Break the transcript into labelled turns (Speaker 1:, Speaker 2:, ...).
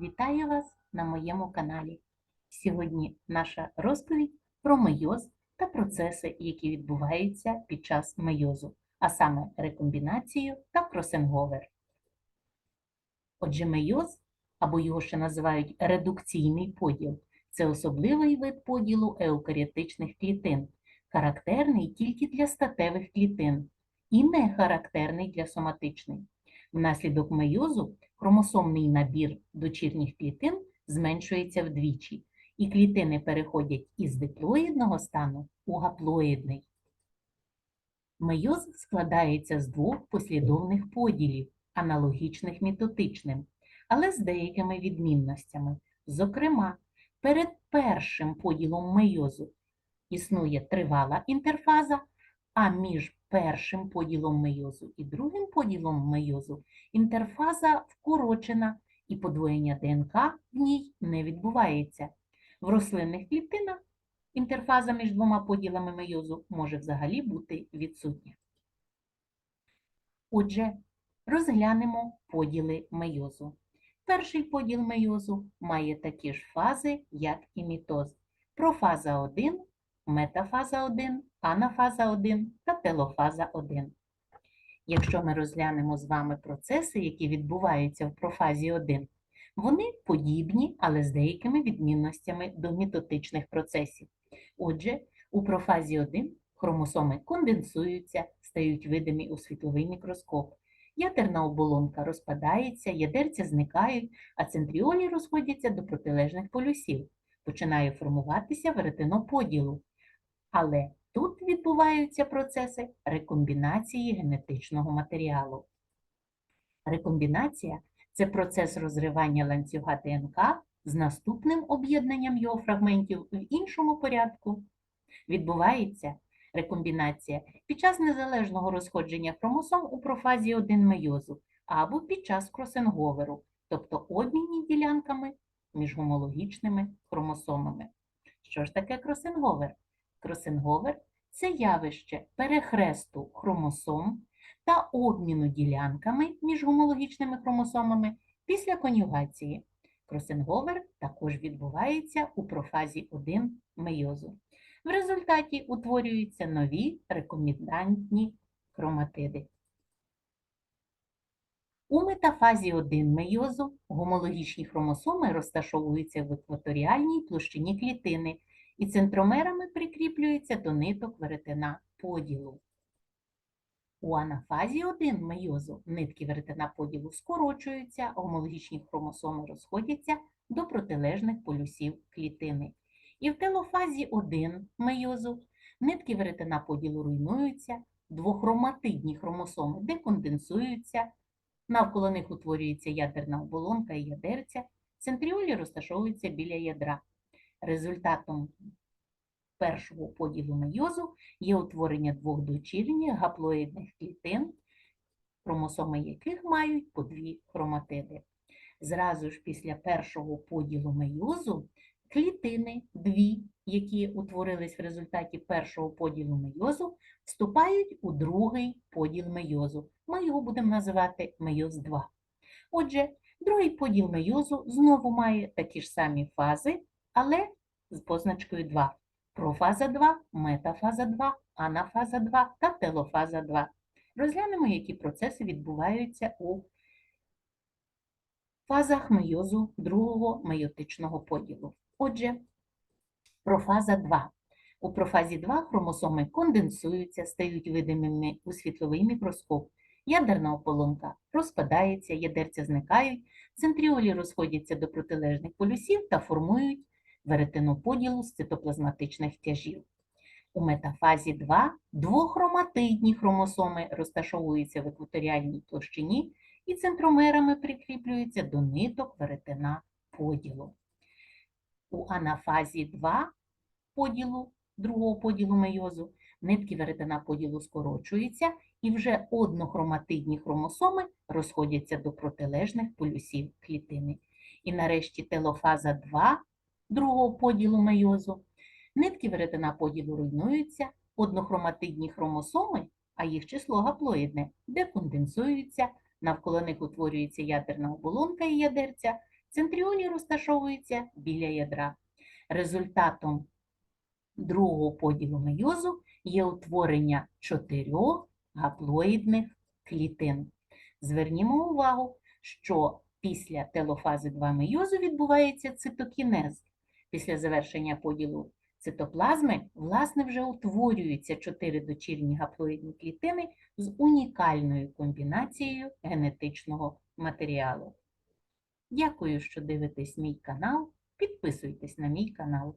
Speaker 1: Вітаю вас на моєму каналі. Сьогодні наша розповідь про мейоз та процеси, які відбуваються під час мейозу, а саме рекомбінацію та кросинговер. Отже, мейоз, або його ще називають редукційний поділ, це особливий вид поділу еукаріотичних клітин, характерний тільки для статевих клітин і не характерний для соматичних. Внаслідок мейозу хромосомний набір дочірніх клітин зменшується вдвічі, і клітини переходять із диплоїдного стану у гаплоїдний. Мейоз складається з двох послідовних поділів, аналогічних мітотичним, але з деякими відмінностями. Зокрема, перед першим поділом мейозу існує тривала інтерфаза, а між першим поділом мейозу і другим поділом мейозу інтерфаза вкорочена і подвоєння ДНК в ній не відбувається. В рослинних клітинах інтерфаза між двома поділами мейозу може взагалі бути відсутня. Отже, розглянемо поділи мейозу. Перший поділ мейозу має такі ж фази, як і мітоз. Профаза 1, метафаза 1, анафаза 1 та телофаза 1. Якщо ми розглянемо з вами процеси, які відбуваються в профазі 1, вони подібні, але з деякими відмінностями до мітотичних процесів. Отже, у профазі 1 хромосоми конденсуються, стають видимі у світловий мікроскоп. Ядерна оболонка розпадається, ядерця зникають, а центріолі розходяться до протилежних полюсів. Починає формуватися веретеноподілу. Але тут відбуваються процеси рекомбінації генетичного матеріалу. Рекомбінація це процес розривання ланцюга ДНК з наступним об'єднанням його фрагментів в іншому порядку. Відбувається рекомбінація під час незалежного розходження хромосом у профазі 1 мейозу або під час кросинговеру, тобто обмінні ділянками між гомологічними хромосомами. Що ж таке кросинговер? Кросинговер це явище перехресту хромосом та обміну ділянками між гомологічними хромосомами після конюгації. Кросинговер також відбувається у профазі 1 мейозу. В результаті утворюються нові рекомендантні хроматиди. У метафазі 1 мейозу гомологічні хромосоми розташовуються в екваторіальній площині клітини і центромерами прикріплюються до ниток веретена поділу. У анафазі 1 мейозу нитки веретена поділу скорочуються, гомологічні хромосоми розходяться до протилежних полюсів клітини. І в телофазі 1 мейозу нитки веретена поділу руйнуються, двохроматидні хромосоми деконденсуються, навколо них утворюється ядерна оболонка і ядерця, центріолі розташовуються біля ядра. Результатом першого поділу мейозу є утворення двох дочірніх гаплоїдних клітин, хромосоми яких мають по дві хроматиди. Зразу ж після першого поділу мейозу клітини, дві, які утворились в результаті першого поділу мейозу, вступають у другий поділ мейозу. Ми його будемо називати мейоз 2. Отже, другий поділ мейозу знову має такі ж самі фази, але з позначкою 2. Профаза 2, метафаза 2, анафаза 2 та телофаза 2. Розглянемо, які процеси відбуваються у фазах мейозу другого мейотичного поділу. Отже, профаза 2. У профазі 2 хромосоми конденсуються, стають видимими у світловий мікроскоп. Ядерна ополонка розпадається, ядерця зникають, центріолі розходяться до протилежних полюсів та формують веретеноподілу з цитоплазматичних тяжів. У метафазі 2 двохроматидні хромосоми розташовуються в екваторіальній площині і центромерами прикріплюються до ниток веретена поділу. У анафазі 2 поділу, другого поділу мейозу, нитки веретена поділу скорочуються і вже однохроматидні хромосоми розходяться до протилежних полюсів клітини. І нарешті телофаза 2 другого поділу мейозу. Нитки веретена поділу руйнуються, однохроматидні хромосоми, а їх число гаплоїдне, деконденсуються, навколо них утворюється ядерна оболонка і ядерця, Центріолі розташовуються біля ядра. Результатом другого поділу мейозу є утворення чотирьох гаплоїдних клітин. Звернімо увагу, що після телофази 2 мейозу відбувається цитокінез. Після завершення поділу цитоплазми, власне, вже утворюються чотири дочірні гаплоїдні клітини з унікальною комбінацією генетичного матеріалу. Дякую, що дивитесь мій канал. Підписуйтесь на мій канал.